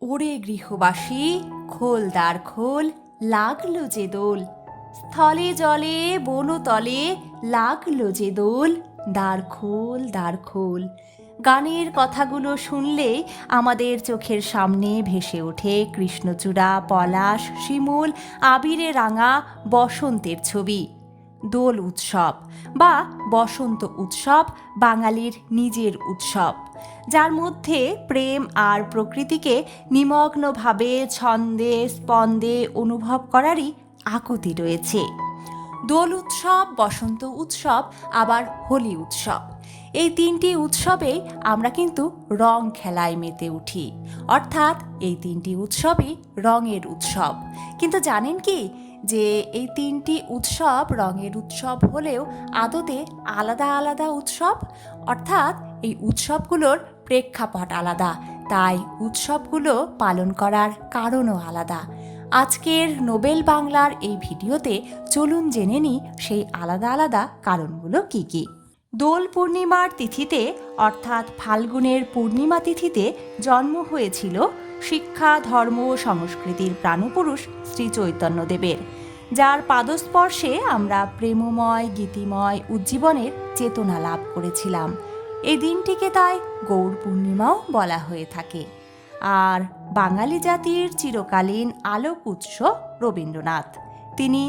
ওরে গৃহবাসী, খোল দ্বার খোল, লাগল যে দোল। স্থলে জলে, বনতলে লাগল যে দোল। দ্বার খোল দ্বার খোল। গানের কথাগুলো শুনলে আমাদের চোখের সামনে ভেসে ওঠে কৃষ্ণচূড়া, পলাশ, শিমুল, আবিরে রাঙা, বসন্তের ছবি। দোল উৎসব বা বসন্ত উৎসব, বাঙালির নিজের উৎসব। যার মধ্যে প্রেম আর প্রকৃতিকে নিমগ্নভাবে ছন্দে, স্পন্দে অনুভব করারই আকুতি রয়েছে। দোল উৎসব, বসন্ত উৎসব, আবার হোলি উৎসব। এই তিনটি উৎসবে আমরা কিন্তু রং খেলায় মেতে উঠি। অর্থাৎ এই তিনটি উৎসবই রঙের উৎসব। কিন্তু জানেন কি? যে এই তিনটি উৎসব রঙের উৎসব হলেও আদতে আলাদা আলাদা উৎসব, অর্থাৎ এই উৎসবগুলোর প্রেক্ষাপট আলাদা। তাই উৎসবগুলো পালন করার কারণও আলাদা। আজকের নোবেল বাংলার এই ভিডিওতে চলুন জেনে নিই সেই আলাদা আলাদা কারণগুলো কি কি। দোল পূর্ণিমার তিথিতে, অর্থাৎ ফাল্গুনের পূর্ণিমা তিথিতে জন্ম হয়েছিল শিক্ষা, ধর্ম ও সংস্কৃতির প্রাণপুরুষ শ্রী চৈতন্যদেবের যার পাদস্পর্শে আমরা প্রেমময়, গীতিময় উজ্জীবনের চেতনা লাভ করেছিলাম। এই দিনটিকে তাই গৌর পূর্ণিমাও বলা হয়ে থাকে। আর বাঙালি জাতির চিরকালীন আলোক উৎস রবীন্দ্রনাথ। তিনি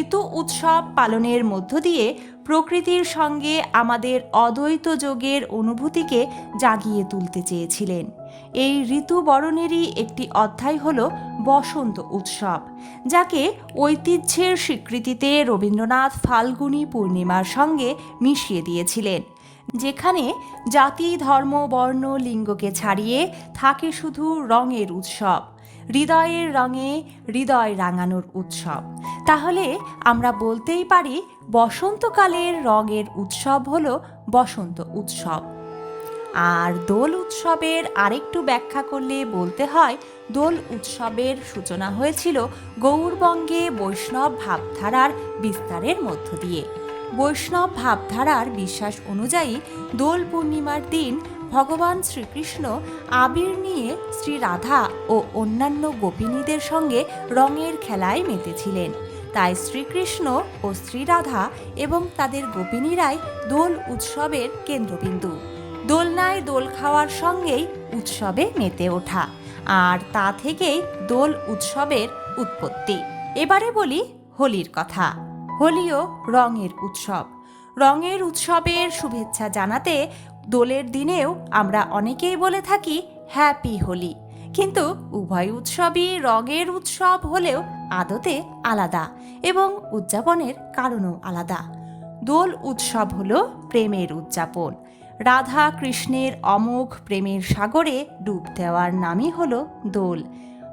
ঋতু উৎসব পালনের মধ্য দিয়ে প্রকৃতির সঙ্গে আমাদের অদ্বৈত যোগের অনুভূতিকে জাগিয়ে তুলতে চেয়েছিলেন। এই ঋতু বরণেরই একটি অধ্যায় হল বসন্ত উৎসব, যাকে ঐতিহ্যের স্বীকৃতিতে রবীন্দ্রনাথ ফাল্গুনী পূর্ণিমার সঙ্গে মিশিয়ে দিয়েছিলেন, যেখানে জাতি, ধর্ম, বর্ণ, লিঙ্গকে ছাড়িয়ে থাকে শুধু রঙের উৎসব। হৃদয়ের রঙে হৃদয় রাঙানোর উৎসব। তাহলে আমরা বলতেই পারি বসন্তকালের রঙের উৎসব হল বসন্ত উৎসব। আর দোল উৎসবের আরেকটু ব্যাখ্যা করলে বলতে হয়, দোল উৎসবের সূচনা হয়েছিল গৌরবঙ্গে বৈষ্ণব ভাবধারার বিস্তারের মধ্য দিয়ে। বৈষ্ণব ভাবধারার বিশ্বাস অনুযায়ী দোল পূর্ণিমার দিন ভগবান শ্রীকৃষ্ণ আবির নিয়ে শ্রী রাধা ও অন্যান্য গোপিনীদের সঙ্গে রঙের খেলায় মেতেছিলেন। তাই শ্রীকৃষ্ণ ও শ্রীরাধা এবং তাদের গোপিনীরাই দোল উৎসবের কেন্দ্রবিন্দু। দোলনায় দোল খাওয়ার সঙ্গেই উৎসবে মেতে ওঠা। আর তা থেকেই দোল উৎসবের উৎপত্তি। এবারে বলি হোলির কথা। হোলিও রঙের উৎসব। রঙের উৎসবের শুভেচ্ছা জানাতে দোলের দিনেও আমরা অনেকেই বলে থাকি হ্যাপি হোলি। কিন্তু উভয় উৎসবই রঙের উৎসব হলেও আদতে আলাদা এবং উদযাপনের কারণও আলাদা। দোল উৎসব হল প্রেমের উদযাপন। রাধা কৃষ্ণের অমোঘ প্রেমের সাগরে ডুব দেওয়ার নামই হল দোল।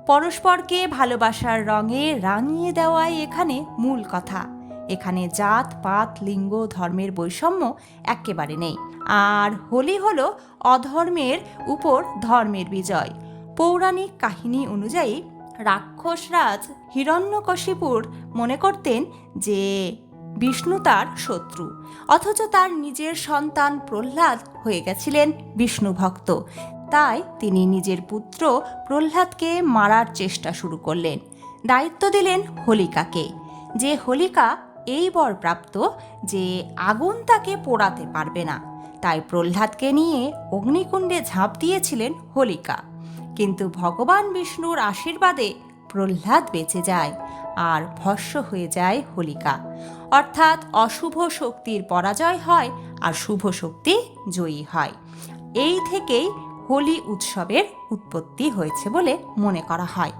পরস্পরকে ভালোবাসার রঙে রাঙিয়ে দেওয়াই এখানে মূল কথা। এখানে জাত, পাত, লিঙ্গ, ধর্মের বৈষম্য একেবারে নেই। আর হোলি হল অধর্মের উপর ধর্মের বিজয়। পৌরাণিক কাহিনী অনুযায়ী রাক্ষসরাজ হিরণ্যকশিপুর মনে করতেন যে বিষ্ণু তার শত্রু, অথচ তার নিজের সন্তান প্রহ্লাদ হয়ে গেছিলেন বিষ্ণু ভক্ত। তাই তিনি নিজের পুত্র প্রহ্লাদকে মারার চেষ্টা শুরু করলেন। দায়িত্ব দিলেন হোলিকাকে, যে হোলিকা এই বর প্রাপ্ত যে আগুন তাকে পোড়াতে পারবে না। তাই প্রহ্লাদকে নিয়ে অগ্নিকুণ্ডে ঝাঁপ দিয়েছিলেন হোলিকা। কিন্তু ভগবান বিষ্ণুর আশীর্বাদে প্রহ্লাদ বেঁচে যায় আর ভস্য হয়ে যায় হোলিকা। অর্থাৎ অশুভ শক্তির পরাজয় হয় আর শুভ শক্তি জয়ী হয়। এই থেকেই হোলি উৎসবের উৎপত্তি হয়েছে বলে মনে করা হয়।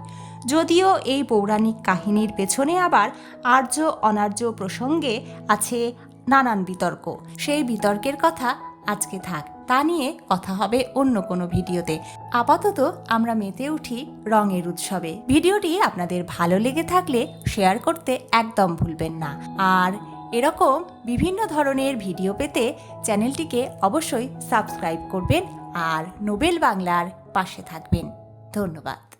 যদিও এই পৌরাণিক কাহিনীর পেছনে আবার আর্য অনার্য প্রসঙ্গে আছে নানান বিতর্ক। সেই বিতর্কের কথা আজকে থাক। তা নিয়ে কথা হবে অন্য কোনো ভিডিওতে। আপাতত আমরা মেতে উঠি রঙের উৎসবে। ভিডিওটি আপনাদের ভালো লেগে থাকলে শেয়ার করতে একদম ভুলবেন না। আর এরকম বিভিন্ন ধরনের ভিডিও পেতে চ্যানেলটিকে অবশ্যই সাবস্ক্রাইব করবেন আর নোবেল বাংলার পাশে থাকবেন। ধন্যবাদ।